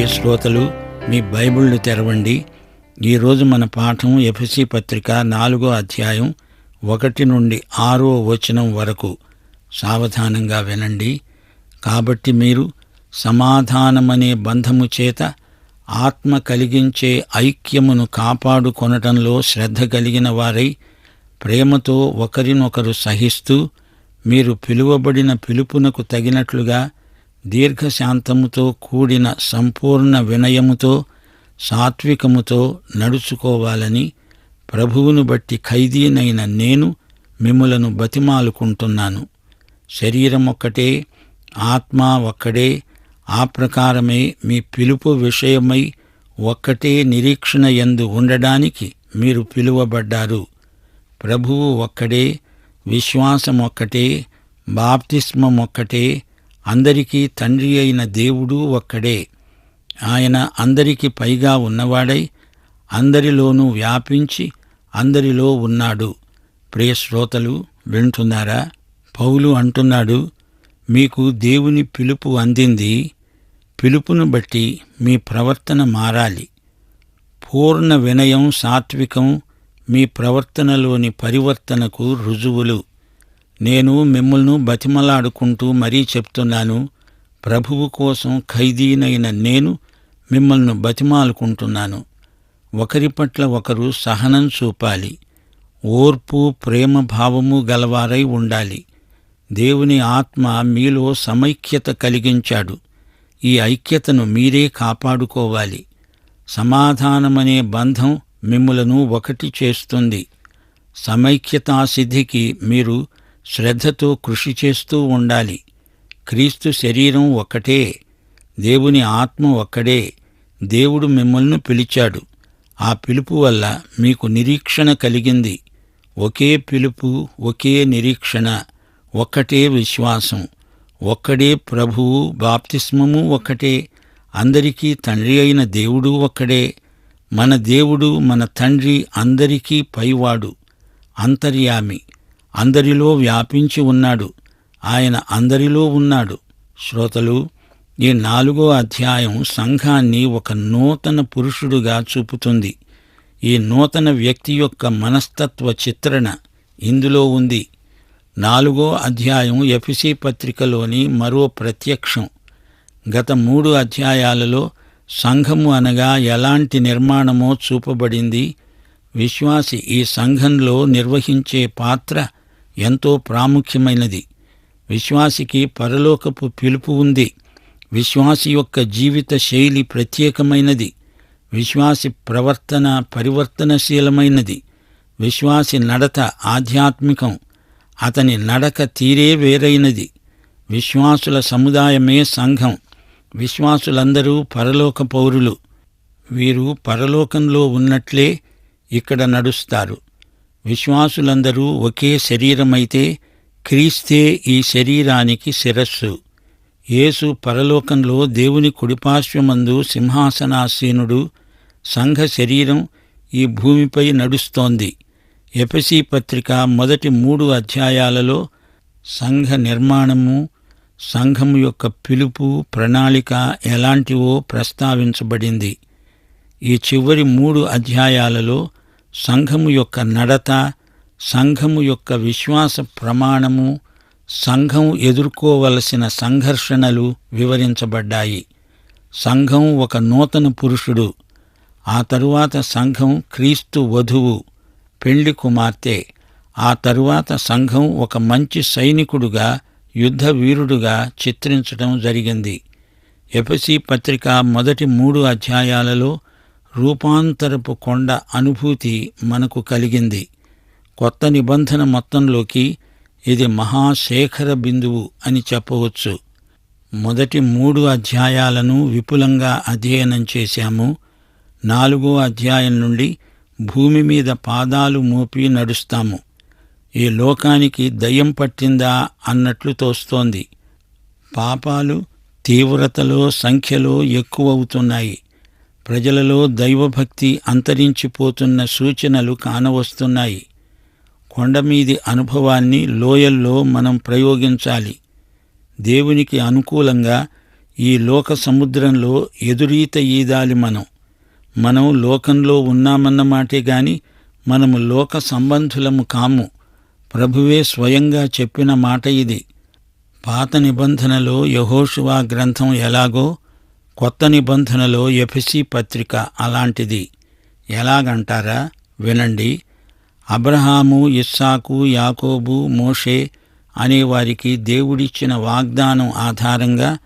ప్రియ శ్రోతలు మీ బైబిల్ను తెరవండి. ఈరోజు మన పాఠం ఎఫ్ఎసి పత్రిక నాలుగో అధ్యాయం ఒకటి నుండి ఆరో వచనం వరకు. సావధానంగా వినండి. కాబట్టి మీరు సమాధానమనే బంధము చేత ఆత్మ కలిగించే ఐక్యమును కాపాడుకొనటంలో శ్రద్ధ కలిగిన వారై ప్రేమతో ఒకరినొకరు సహిస్తూ మీరు పిలువబడిన పిలుపునకు తగినట్లుగా దీర్ఘశాంతముతో కూడిన సంపూర్ణ వినయముతో సాత్వికముతో నడుచుకోవాలని ప్రభువును బట్టి ఖైదీనైన నేను మిమ్ములను బతిమాలుకుంటున్నాను. శరీరం ఒక్కటే ఆత్మ ఒక్కడే ఆ ప్రకారమే మీ పిలుపు విషయమై ఒక్కటే నిరీక్షణ ఎందు ఉండడానికి మీరు పిలువబడ్డారు. ప్రభువు ఒక్కడే విశ్వాసం ఒక్కటే బాప్తిస్మం ఒక్కటే అందరికీ తండ్రి అయిన దేవుడు ఒక్కడే. ఆయన అందరికి పైగా ఉన్నవాడై అందరిలోనూ వ్యాపించి అందరిలో ఉన్నాడు. ప్రియశ్రోతలు వింటున్నారా? పౌలు అంటున్నాడు మీకు దేవుని పిలుపు అందింది. పిలుపును బట్టి మీ ప్రవర్తన మారాలి. పూర్ణ వినయం సాత్వికం మీ ప్రవర్తనలోని పరివర్తనకు రుజువులు. నేను మిమ్మల్ను బతిమలాడుకుంటూ మరీ చెప్తున్నాను. ప్రభువు కోసం ఖైదీనైన నేను మిమ్మల్ని బతిమాలుకుంటున్నాను. ఒకరి పట్ల ఒకరు సహనం చూపాలి. ఓర్పు ప్రేమ భావము గలవారై ఉండాలి. దేవుని ఆత్మ మీలో సమైక్యత కలిగించాడు. ఈ ఐక్యతను మీరే కాపాడుకోవాలి. సమాధానమనే బంధం మిమ్ములను ఒకటి చేస్తుంది. సమైక్యతాసిద్ధికి మీరు శ్రద్ధతో కృషి చేస్తూ ఉండాలి. క్రీస్తు శరీరం ఒక్కటే దేవుని ఆత్మ ఒక్కడే దేవుడు మిమ్మల్ని పిలిచాడు. ఆ పిలుపు వల్ల మీకు నిరీక్షణ కలిగింది. ఒకే పిలుపు ఒకే నిరీక్షణ ఒక్కటే విశ్వాసం ఒక్కడే ప్రభువు బాప్తిస్మము ఒక్కటే అందరికీ తండ్రి అయిన దేవుడు ఒక్కడే మన దేవుడు మన తండ్రి అందరికీ పైవాడు అంతర్యామి. అందరిలో వ్యాపించి ఉన్నాడు. ఆయన అందరిలో ఉన్నాడు. శ్రోతలు ఈ నాలుగో అధ్యాయం సంఘాన్ని ఒక నూతన పురుషుడుగా చూపుతుంది. ఈ నూతన వ్యక్తి యొక్క మనస్తత్వ చిత్రణ ఇందులో ఉంది. నాలుగో అధ్యాయం ఎఫిసి పత్రికలోని మరో ప్రత్యక్షం. గత మూడు అధ్యాయాలలో సంఘము అనగా ఎలాంటి నిర్మాణమో చూపబడింది. విశ్వాసి ఈ సంఘంలో నిర్వహించే పాత్ర ఎంతో ప్రాముఖ్యమైనది. విశ్వాసికి పరలోకపు పిలుపు ఉంది. విశ్వాసి యొక్క జీవిత శైలి ప్రత్యేకమైనది. విశ్వాసి ప్రవర్తన పరివర్తనశీలమైనది. విశ్వాసి నడత ఆధ్యాత్మికం. అతని నడక తీరే వేరైనది. విశ్వాసుల సముదాయమే సంఘం. విశ్వాసులందరూ పరలోక పౌరులు. వీరు పరలోకంలో ఉన్నట్లే ఇక్కడ నడుస్తారు. విశ్వాసులందరూ ఒకే శరీరమైతే క్రీస్తే ఈ శరీరానికి శిరస్సు. యేసు పరలోకంలో దేవుని కుడిపార్శ్వమందు సింహాసనాసీనుడు సంఘ శరీరం ఈ భూమిపై నడుస్తోంది. ఎపసీ పత్రిక మొదటి మూడు అధ్యాయాలలో సంఘ నిర్మాణము సంఘం యొక్క పిలుపు ప్రణాళిక ఎలాంటివో ప్రస్తావించబడింది. ఈ చివరి మూడు అధ్యాయాలలో సంఘము యొక్క నడత సంఘము యొక్క విశ్వాస ప్రమాణము సంఘం ఎదుర్కోవలసిన సంఘర్షణలు వివరించబడ్డాయి. సంఘం ఒక నూతన పురుషుడు. ఆ తరువాత సంఘం క్రీస్తు వధువు పెళ్ళి కుమార్తె. ఆ తరువాత సంఘం ఒక మంచి సైనికుడుగా యుద్ధ వీరుడుగా చిత్రించడం జరిగింది. ఎఫసి పత్రిక మొదటి మూడు అధ్యాయాలలో రూపాంతరపు కొండ అనుభూతి మనకు కలిగింది. కొత్త నిబంధన మొత్తంలోకి ఇది మహాశేఖర బిందువు అని చెప్పవచ్చు. మొదటి మూడు అధ్యాయాలను విపులంగా అధ్యయనం చేశాము. నాలుగో అధ్యాయం నుండి భూమి మీద పాదాలు మోపి నడుస్తాము. ఈ లోకానికి దయ్యం పట్టిందా అన్నట్లు తోస్తోంది. పాపాలు తీవ్రతలో సంఖ్యలో ఎక్కువవుతున్నాయి. ప్రజలలో దైవభక్తి అంతరించిపోతున్న సూచనలు కానవస్తున్నాయి. కొండమీది అనుభవాన్ని లోయల్లో మనం ప్రయోగించాలి. దేవునికి అనుకూలంగా ఈ లోక సముద్రంలో ఎదురీత ఈదాలి మనం. మనం లోకంలో ఉన్నామన్న మాటే గాని మనము లోక సంబంధులము కాము. ప్రభువే స్వయంగా చెప్పిన మాట ఇది. పాత నిబంధనలో యహోషువా గ్రంథం ఎలాగో కొత్త నిబంధనలో ఎఫ్సి పత్రిక అలాంటిది. ఎలాగంటారా? వినండి. అబ్రహాము ఇస్సాకు యాకోబు మోషే అనేవారికి దేవుడిచ్చిన వాగ్దానం ఆధారంగా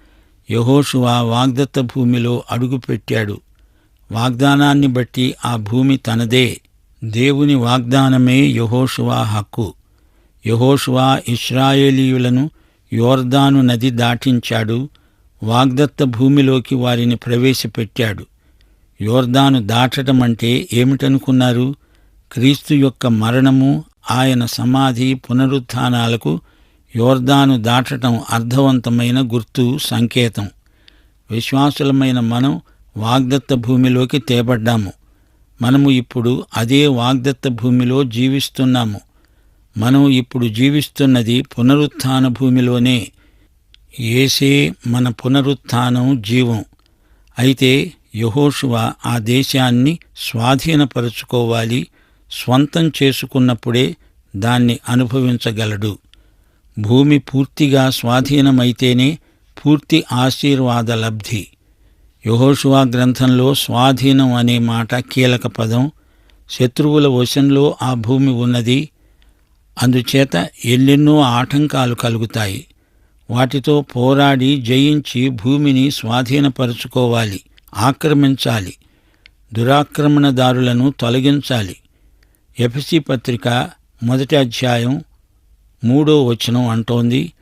యహోషువా వాగ్దత్త భూమిలో అడుగుపెట్టాడు. వాగ్దానాన్ని బట్టి ఆ భూమి తనదే. దేవుని వాగ్దానమే యహోషువా హక్కు. యహోషువా ఇస్రాయేలీయులను యోర్దాను నది దాటించాడు. వాగ్దత్త భూమిలోకి వారిని ప్రవేశపెట్టాడు. యోర్దాను దాటటమంటే అంటే ఏమిటనుకున్నారు? క్రీస్తు యొక్క మరణము ఆయన సమాధి పునరుత్నాలకు యోర్దాను దాటటం అర్థవంతమైన గుర్తు సంకేతం. విశ్వాసులమైన మనం వాగ్దత్త భూమిలోకి తేబడ్డాము. మనము ఇప్పుడు అదే వాగ్దత్త భూమిలో జీవిస్తున్నాము. మనం ఇప్పుడు జీవిస్తున్నది పునరుత్న భూమిలోనే. ఏసే మన పునరుత్థానం జీవం. అయితే యహోషువ ఆ దేశాన్ని స్వాధీనపరుచుకోవాలి స్వంతం చేసుకున్నప్పుడే దాన్ని అనుభవించగలడు. భూమి పూర్తిగా స్వాధీనమైతేనే పూర్తి ఆశీర్వాద లబ్ధి. యహోషువా గ్రంథంలో స్వాధీనం అనే మాట కీలక పదం. శత్రువుల వశంలో ఆ భూమి ఉన్నది. అందుచేత ఎన్నెన్నో ఆటంకాలు కలుగుతాయి. వాటితో పోరాడి జయించి భూమిని స్వాధీనపరుచుకోవాలి ఆక్రమించాలి దురాక్రమణదారులను తొలగించాలి. ఎఫ్సి పత్రిక మొదటి అధ్యాయం మూడో వచనం అంటోంది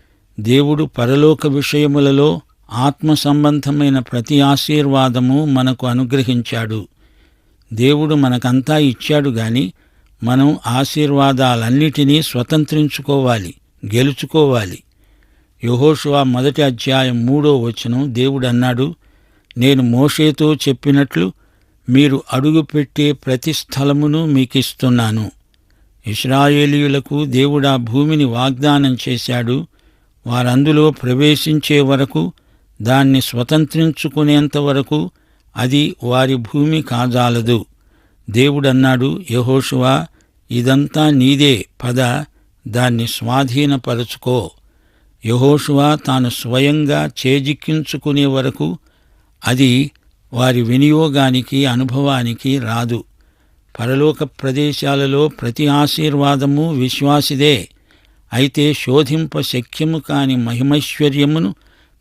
దేవుడు పరలోక విషయములలో ఆత్మ సంబంధమైన ప్రతి ఆశీర్వాదము మనకు అనుగ్రహించాడు. దేవుడు మనకంతా ఇచ్చాడు గాని మనం ఆశీర్వాదాలన్నిటినీ స్వతంత్రించుకోవాలి గెలుచుకోవాలి. యహోషువా మొదటి అధ్యాయం మూడో వచనం దేవుడు అన్నాడు నేను మోషేతో చెప్పినట్లు మీరు అడుగుపెట్టే ప్రతి స్థలమును మీకిస్తున్నాను. ఇస్రాయేలీయులకు దేవుడా భూమిని వాగ్దానం చేశాడు. వారందులో ప్రవేశించే వరకు దాన్ని స్వతంత్రించుకునేంత వరకు అది వారి భూమి కాజాలదు. దేవుడన్నాడు యహోషువా ఇదంతా నీదే. పద దాన్ని స్వాధీనపరచుకో. యహోషువా తాను స్వయంగా చేజిక్కించుకునే వరకు అది వారి వినియోగానికి అనుభవానికి రాదు. పరలోక ప్రదేశాలలో ప్రతి ఆశీర్వాదము విశ్వాసిదే. అయితే శోధింప శక్యము కాని మహిమైశ్వర్యమును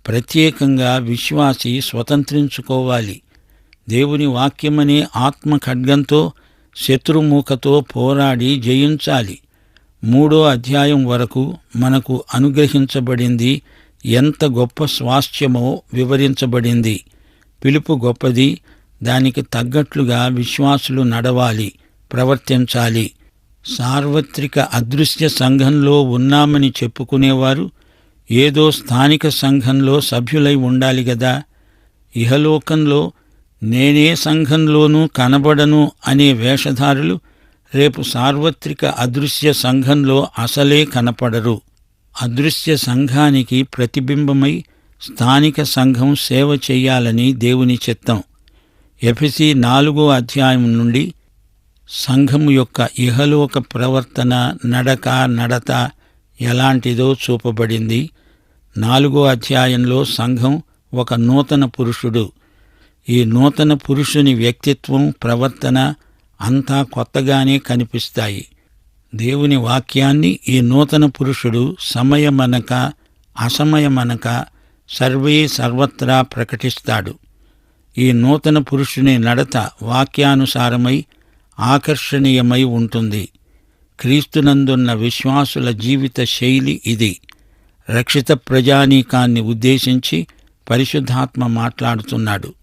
ప్రత్యేకంగా విశ్వాసి స్వతంత్రించుకోవాలి. దేవుని వాక్యమనే ఆత్మ ఖడ్గంతో శత్రుమూకతో పోరాడి జయించాలి. మూడో అధ్యాయం వరకు మనకు అనుగ్రహించబడింది ఎంత గొప్ప స్వాస్థ్యమో వివరించబడింది. పిలుపు గొప్పది దానికి తగ్గట్లుగా విశ్వాసులు నడవాలి ప్రవర్తించాలి. సార్వత్రిక అదృశ్య సంఘంలో ఉన్నామని చెప్పుకునేవారు ఏదో స్థానిక సంఘంలో సభ్యులై ఉండాలి గదా. ఇహలోకంలో నేనే సంఘంలోనూ కనబడను అనే వేషధారులు రేపు సార్వత్రిక అదృశ్య సంఘంలో అసలే కనపడరు. అదృశ్య సంఘానికి ప్రతిబింబమై స్థానిక సంఘం సేవ చెయ్యాలని దేవుని చిత్తం. ఎఫిసి నాలుగో అధ్యాయం నుండి సంఘము యొక్క ఇహలోక ప్రవర్తన నడక నడత ఎలాంటిదో చూపబడింది. నాలుగో అధ్యాయంలో సంఘం ఒక నూతన పురుషుడు. ఈ నూతన పురుషుని వ్యక్తిత్వం ప్రవర్తన అంతా కొత్తగానే కనిపిస్తాయి. దేవుని వాక్యాన్ని ఈ నూతన పురుషుడు సమయమనక అసమయమనక సర్వే సర్వత్రా ప్రకటిస్తాడు. ఈ నూతన పురుషుని నడత వాక్యానుసారమై ఆకర్షణీయమై ఉంటుంది. క్రీస్తునందున్న విశ్వాసుల జీవిత శైలి ఇది. రక్షిత ప్రజానీకాన్ని ఉద్దేశించి పరిశుద్ధాత్మ మాట్లాడుతున్నాడు.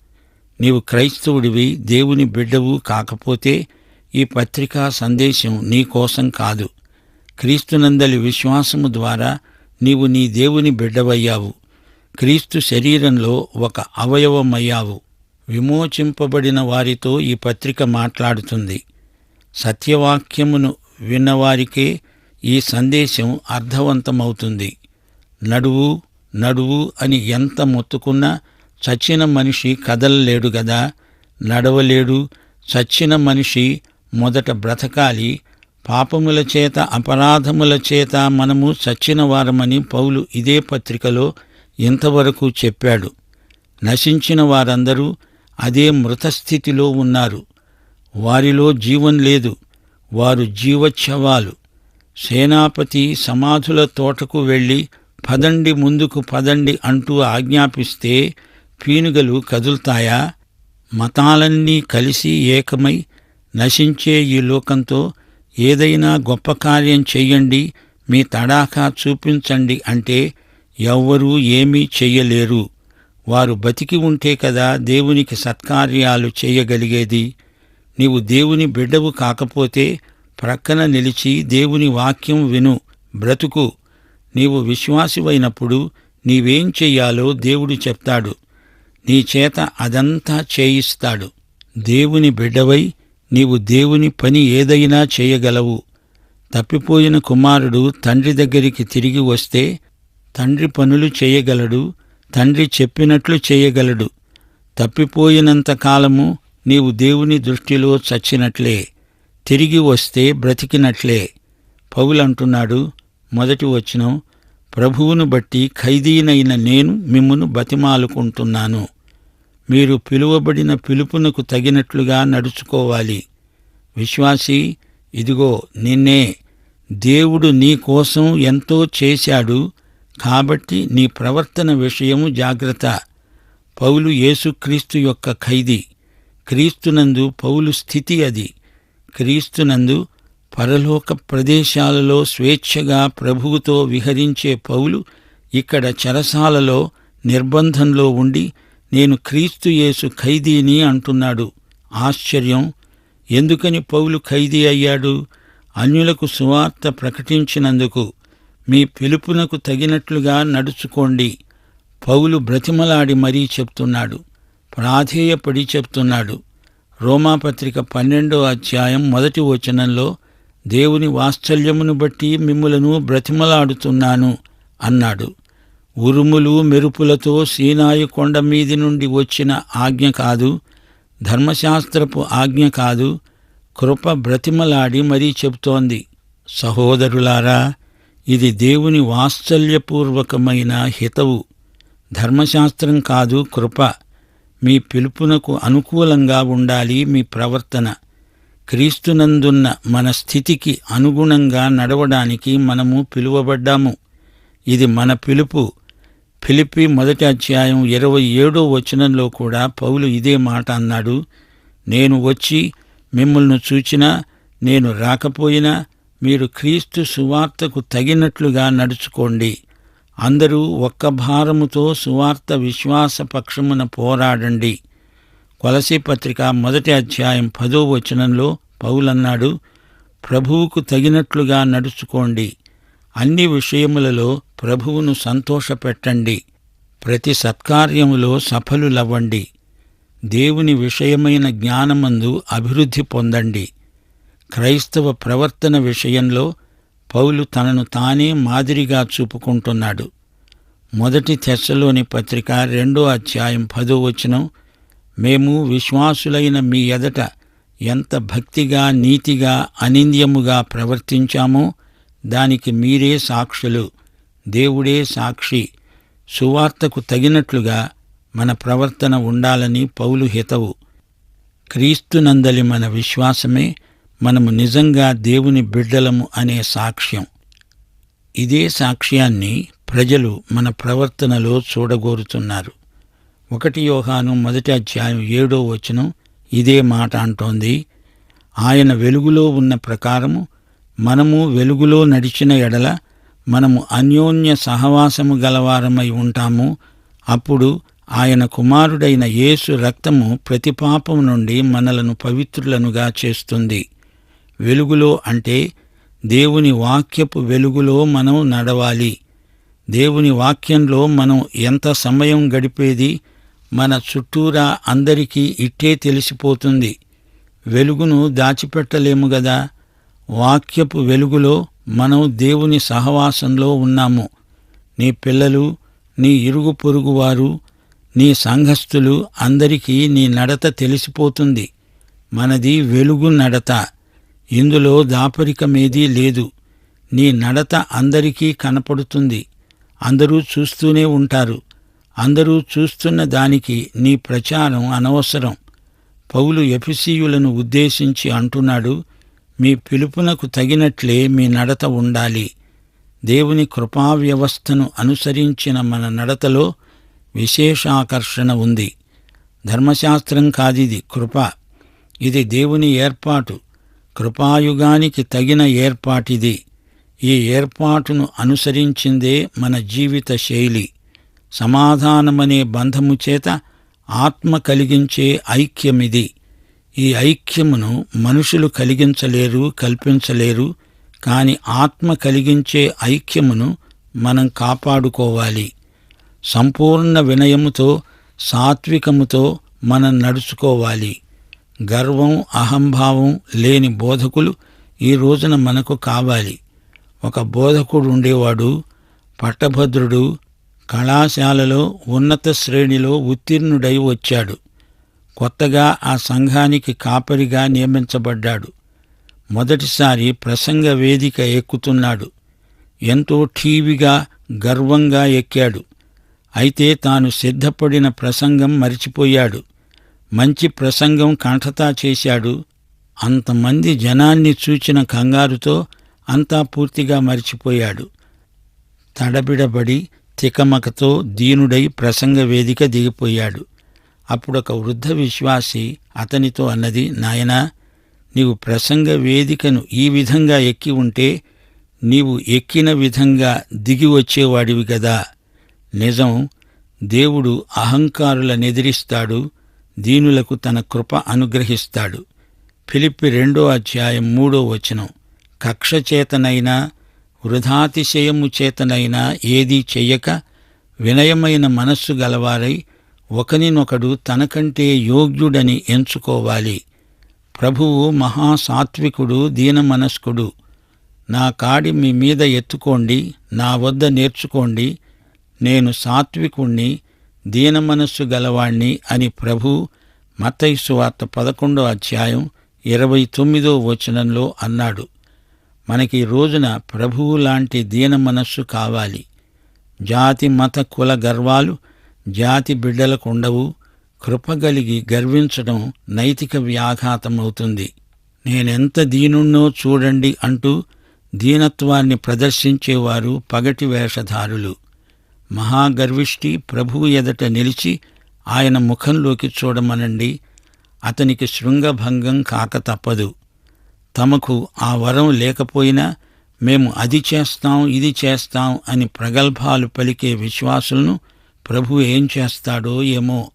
నీవు క్రైస్తవుడివి దేవుని బిడ్డవు కాకపోతే ఈ పత్రికా సందేశం నీ కోసం కాదు. క్రీస్తునందలి విశ్వాసము ద్వారా నీవు నీ దేవుని బిడ్డవయ్యావు. క్రీస్తు శరీరంలో ఒక అవయవమయ్యావు. విమోచింపబడిన వారితో ఈ పత్రిక మాట్లాడుతుంది. సత్యవాక్యమును విన్నవారికే ఈ సందేశం అర్థవంతమవుతుంది. నడువు నడువు అని ఎంత మొత్తుకున్నా చచ్చిన మనిషి కదలలేడు గదా నడవలేడు. చచ్చిన మనిషి మొదట బ్రతకాలి. పాపముల చేత అపరాధముల చేత మనము చచ్చిన వారమని పౌలు ఇదే పత్రికలో ఇంతవరకు చెప్పాడు. నశించిన వారందరూ అదే మృతస్థితిలో ఉన్నారు. వారిలో జీవం లేదు. వారు జీవచ్ఛవాలు. సేనాపతి సమాధుల తోటకు వెళ్ళి పదండి ముందుకు పదండి అంటూ ఆజ్ఞాపిస్తే పీనుగలు కదులుతాయా? మతాలన్నీ కలిసి ఏకమై నశించే ఈ లోకంతో ఏదైనా గొప్ప కార్యం చెయ్యండి మీ తడాఖా చూపించండి అంటే ఎవ్వరూ ఏమీ చెయ్యలేరు. వారు బతికి ఉంటే కదా దేవునికి సత్కార్యాలు చేయగలిగేది నీవు దేవుని బిడ్డవు కాకపోతే ప్రక్కన నిలిచి దేవుని వాక్యం విను బ్రతుకు. నీవు విశ్వాసివైనప్పుడు నీవేం చెయ్యాలో దేవుడు చెప్తాడు. నీ చేత అదంతా చేయిస్తాడు. దేవుని బిడ్డవై నీవు దేవుని పని ఏదైనా చేయగలవు. తప్పిపోయిన కుమారుడు తండ్రి దగ్గరికి తిరిగి వస్తే తండ్రి పనులు చేయగలడు తండ్రి చెప్పినట్లు చేయగలడు. తప్పిపోయినంత కాలము నీవు దేవుని దృష్టిలో చచ్చినట్లే తిరిగి వస్తే బ్రతికినట్లే. పౌలంటున్నాడు మొదటి వచనం ప్రభువును బట్టి ఖైదీనైన నేను మిమ్మును బతిమాలుకుంటున్నాను. మీరు పిలువబడిన పిలుపునకు తగినట్లుగా నడుచుకోవాలి. విశ్వాసి ఇదిగో నిన్నే దేవుడు నీ కోసం ఎంతో చేశాడు కాబట్టి నీ ప్రవర్తన విషయము జాగ్రత్త. పౌలు యేసుక్రీస్తు యొక్క ఖైదీ. క్రీస్తునందు పౌలు స్థితి అది. క్రీస్తునందు పరలోక ప్రదేశాలలో స్వేచ్ఛగా ప్రభువుతో విహరించే పౌలు ఇక్కడ చెరసాలలో నిర్బంధంలో ఉండి నేను క్రీస్తుయేసు ఖైదీని అంటున్నాడు. ఆశ్చర్యం. ఎందుకని పౌలు ఖైదీ అయ్యాడు? అన్యులకు సువార్త ప్రకటించినందుకు మీ పిలుపునకు తగినట్లుగా నడుచుకోండి. పౌలు బ్రతిమలాడి మరీ చెప్తున్నాడు. ప్రాధేయపడి చెప్తున్నాడు. రోమాపత్రిక పన్నెండో అధ్యాయం మొదటి వచనంలో దేవుని వాత్సల్యమును బట్టి మిమ్ములను బ్రతిమలాడుతున్నాను అన్నాడు. ఉరుములు మెరుపులతో సీనాయి కొండ మీది నుండి వచ్చిన ఆజ్ఞ కాదు ధర్మశాస్త్రపు ఆజ్ఞ కాదు కృప బ్రతిమలాడి మరీ చెబుతోంది. సహోదరులారా ఇది దేవుని వాత్సల్యపూర్వకమైన హితవు. ధర్మశాస్త్రం కాదు కృప. మీ పిలుపునకు అనుకూలంగా ఉండాలి మీ ప్రవర్తన. క్రీస్తునందున్న మన స్థితికి అనుగుణంగా నడవడానికి మనము పిలువబడ్డాము. ఇది మన పిలుపు. ఫిలిప్పి మొదటి అధ్యాయం ఇరవై ఏడో వచనంలో కూడా పౌలు ఇదే మాట అన్నాడు. నేను వచ్చి మిమ్మల్ని చూచినా నేను రాకపోయినా మీరు క్రీస్తు సువార్తకు తగినట్లుగా నడుచుకోండి. అందరూ ఒక్క భారముతో సువార్త విశ్వాస పక్షమున పోరాడండి. కొలసి పత్రిక మొదటి అధ్యాయం పదో వచనంలో పౌలన్నాడు ప్రభువుకు తగినట్లుగా నడుచుకోండి. అన్ని విషయములలో ప్రభువును సంతోషపెట్టండి. ప్రతి సత్కార్యములో సఫలులవ్వండి. దేవుని విషయమైన జ్ఞానమందు అభివృద్ధి పొందండి. క్రైస్తవ ప్రవర్తన విషయంలో పౌలు తనను తానే మాదిరిగా చూపుకుంటున్నాడు. మొదటి తెశలోని పత్రిక రెండో అధ్యాయం పదో వచనం మేము విశ్వాసులైన మీ ఎదట ఎంత భక్తిగా నీతిగా అనింద్యముగా ప్రవర్తించామో దానికి మీరే సాక్షులు. దేవుడే సాక్షి. సువార్తకు తగినట్లుగా మన ప్రవర్తన ఉండాలని పౌలు హితవు. క్రీస్తునందలి మన విశ్వాసమే మనము నిజంగా దేవుని బిడ్డలము అనే సాక్ష్యం. ఇదే సాక్ష్యాన్ని ప్రజలు మన ప్రవర్తనలో చూడగోరుతున్నారు. ఒకటి యోహాను మొదటి అధ్యాయం ఏడో వచనం ఇదే మాట అంటోంది. ఆయన వెలుగులో ఉన్న ప్రకారము మనము వెలుగులో నడిచిన ఎడల మనము అన్యోన్య సహవాసము గలవారమై ఉంటాము. అప్పుడు ఆయన కుమారుడైన యేసు రక్తము ప్రతి పాపము నుండి మనలను పవిత్రులనుగా చేస్తుంది. వెలుగులో అంటే దేవుని వాక్యపు వెలుగులో మనం నడవాలి. దేవుని వాక్యంలో మనం ఎంత సమయం గడిపేది మన చుట్టూరా అందరికీ ఇట్టే తెలిసిపోతుంది. వెలుగును దాచిపెట్టలేము గదా. వాక్యపు వెలుగులో మనం దేవుని సహవాసంలో ఉన్నాము. నీ పిల్లలు నీ ఇరుగు పొరుగువారు నీ సంఘస్థులు అందరికీ నీ నడత తెలిసిపోతుంది. మనది వెలుగు నడత. ఇందులో దాపరికమేదీ లేదు. నీ నడత అందరికీ కనపడుతుంది. అందరూ చూస్తూనే ఉంటారు. అందరూ చూస్తున్న దానికి నీ ప్రచారం అనవసరం. పౌలు ఎఫిసీయులను ఉద్దేశించి అంటున్నాడు మీ పిలుపునకు తగినట్లే మీ నడత ఉండాలి. దేవుని కృపా వ్యవస్థను అనుసరించిన మన నడతలో విశేషాకర్షణ ఉంది. ధర్మశాస్త్రం కాదిది కృప. ఇది దేవుని ఏర్పాటు. కృపాయుగానికి తగిన ఏర్పాటిది. ఈ ఏర్పాటును అనుసరించిందే మన జీవిత శైలి. సమాధానమనే బంధము చేత ఆత్మ కలిగించే ఐక్యమిది. ఈ ఐక్యమును మనుషులు కలిగించలేరు కల్పించలేరు కాని ఆత్మ కలిగించే ఐక్యమును మనం కాపాడుకోవాలి. సంపూర్ణ వినయముతో సాత్వికముతో మనం నడుచుకోవాలి. గర్వం అహంభావం లేని బోధకులు ఈ రోజున మనకు కావాలి. ఒక బోధకుడు ఉండేవాడు పట్టభద్రుడు కళాశాలలో ఉన్నత శ్రేణిలో ఉత్తీర్ణుడై వచ్చాడు. కొత్తగా ఆ సంఘానికి కాపరిగా నియమించబడ్డాడు. మొదటిసారి ప్రసంగ వేదిక ఎక్కుతున్నాడు. ఎంతో ఠీవిగా గర్వంగా ఎక్కాడు. అయితే తాను సిద్ధపడిన ప్రసంగం మరిచిపోయాడు. మంచి ప్రసంగం కంఠతా చేశాడు. అంతమంది జనాన్ని చూచిన కంగారుతో అంతా పూర్తిగా మరిచిపోయాడు. తడబిడబడి తికమకతో దీనుడై ప్రసంగ వేదిక దిగిపోయాడు. అప్పుడొక వృద్ధ విశ్వాసి అతనితో అన్నది నాయనా నీవు ప్రసంగ వేదికను ఈ విధంగా ఎక్కి ఉంటే నీవు ఎక్కిన విధంగా దిగి వచ్చేవాడివి గదా. నిజం దేవుడు అహంకారులనెదిరిస్తాడు దీనులకు తన కృప అనుగ్రహిస్తాడు. ఫిలిప్పి రెండో అధ్యాయం మూడో వచనం. కక్ష చేతనైనా వృధాతిశయము చేతనైనా ఏదీ చెయ్యక వినయమైన మనస్సు గలవారై ఒకనినొకడు తనకంటే యోగ్యుడని ఎంచుకోవాలి. ప్రభువు మహాసాత్వికుడు దీనమనస్కుడు. నా కాడి మీ మీద ఎత్తుకోండి నా వద్ద నేర్చుకోండి. నేను సాత్వికుణ్ణి దీనమనస్సు గలవాణ్ణి అని ప్రభు మత్తయి వార్త పదకొండో అధ్యాయం ఇరవై తొమ్మిదో వచనంలో అన్నాడు. మనకి రోజున ప్రభువు లాంటి దీన మనస్సు కావాలి. జాతి మత కుల గర్వాలు జాతి బిడ్డలకు ఉండవు కృపగలిగి గర్వించడం నైతిక వ్యాఘాతమవుతుంది. నేనెంత దీనుణ్ణో చూడండి అంటూ దీనత్వాన్ని ప్రదర్శించేవారు పగటి వేషధారులు. మహాగర్విష్టి ప్రభువు ఎదట నిలిచి ఆయన ముఖంలోకి చూడమనండి అతనికి శృంగభంగం కాక తప్పదు. తమకు ఆ వరం లేకపోయినా మేము అది చేస్తాం ఇది చేస్తాం అని ప్రగల్భాలు పలికే విశ్వాసులను ప్రభు ఏం చేస్తాడో ఏమో.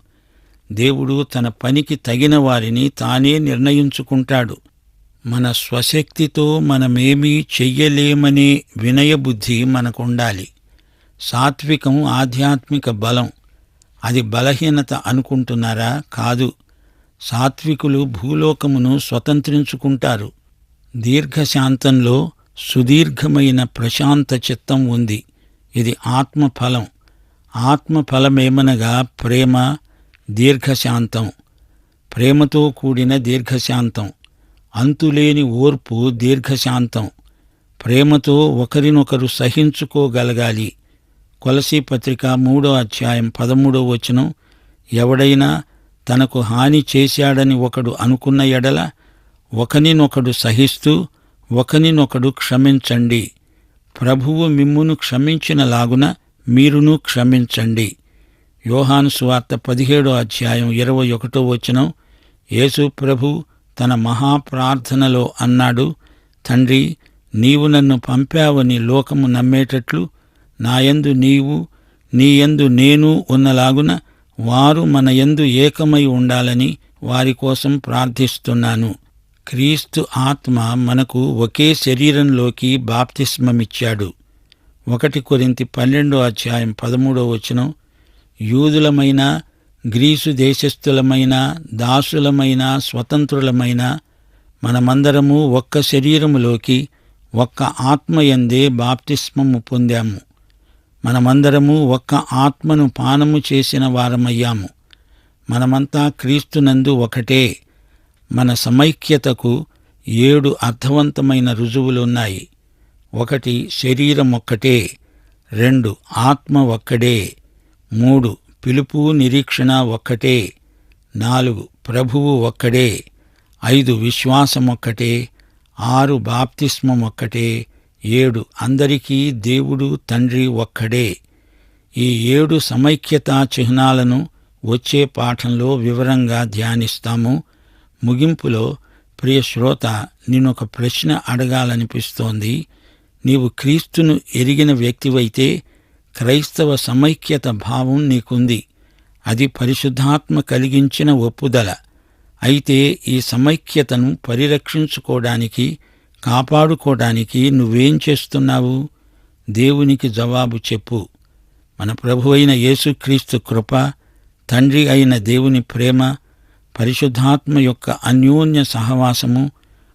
దేవుడు తన పనికి తగిన వారిని తానే నిర్ణయించుకుంటాడు. మన స్వశక్తితో మనమేమీ చెయ్యలేమనే వినయబుద్ధి మనకుండాలి. సాత్వికం ఆధ్యాత్మిక బలం. అది బలహీనత అనుకుంటున్నారా? కాదు. సాత్వికులు భూలోకమును స్వతంత్రించుకుంటారు. దీర్ఘశాంతంలో సుదీర్ఘమైన ప్రశాంత చిత్తం ఉంది. ఇది ఆత్మఫలం. ఆత్మఫలమేమనగా ప్రేమ దీర్ఘశాంతం. ప్రేమతో కూడిన దీర్ఘశాంతం. అంతులేని ఓర్పు దీర్ఘశాంతం. ప్రేమతో ఒకరినొకరు సహించుకోగలగాలి. కొలసీ పత్రిక మూడో అధ్యాయం పదమూడో వచనం ఎవడైనా తనకు హాని చేశాడని ఒకడు అనుకున్న ఎడల ఒకనినొకడు సహిస్తూ ఒకనినొకడు క్షమించండి. ప్రభువు మిమ్మును క్షమించినలాగున మీరును క్షమించండి. యోహాను సువార్త పదిహేడో అధ్యాయం ఇరవై ఒకటో వచనం యేసు ప్రభు తన మహాప్రార్థనలో అన్నాడు తండ్రి నీవు నన్ను పంపావని లోకము నమ్మేటట్లు నాయందు నీవు నీయందు నేను ఉన్నలాగున వారు మన యందు ఏకమై ఉండాలని వారి కోసం ప్రార్థిస్తున్నాను. క్రీస్తు ఆత్మ మనకు ఒకే శరీరంలోకి బాప్తిస్మమిచ్చాడు. ఒకటి కొరింతి పన్నెండో అధ్యాయం పదమూడో వచనం. యూదులమైన గ్రీసు దేశస్థులమైన దాసులమైన స్వతంత్రులమైన మనమందరము ఒక్క శరీరములోకి ఒక్క ఆత్మయందే బాప్తిస్మము పొందాము. మనమందరము ఒక్క ఆత్మను పానము చేసిన వారమయ్యాము. మనమంతా క్రీస్తునందు ఒకటే. మన సమైక్యతకు ఏడు అర్థవంతమైన రుజువులున్నాయి. ఒకటి శరీరం ఒక్కటే రెండు ఆత్మ ఒక్కడే మూడు పిలుపు నిరీక్షణ ఒక్కటే నాలుగు ప్రభువు ఒక్కడే ఐదు విశ్వాసమొక్కటే ఆరు బాప్తిస్మం ఒక్కటే ఏడు అందరికీ దేవుడు తండ్రి ఒక్కడే. ఈ ఏడు సమైక్యతా చిహ్నాలను వచ్చే పాఠంలో వివరంగా ధ్యానిస్తాము. ముగింపులో ప్రియ శ్రోత నేనొక ప్రశ్న అడగాలనిపిస్తోంది. నీవు క్రీస్తును ఎరిగిన వ్యక్తివైతే క్రైస్తవ సమైక్యత భావం నీకుంది. అది పరిశుద్ధాత్మ కలిగించిన ఒప్పుదల. అయితే ఈ సమైక్యతను పరిరక్షించుకోవడానికి కాపాడుకోవడానికి నువ్వేం చేస్తున్నావు? దేవునికి జవాబు చెప్పు. మన ప్రభు అయిన యేసుక్రీస్తు కృప తండ్రి అయిన దేవుని ప్రేమ పరిశుద్ధాత్మ యొక్క అన్యోన్య సహవాసము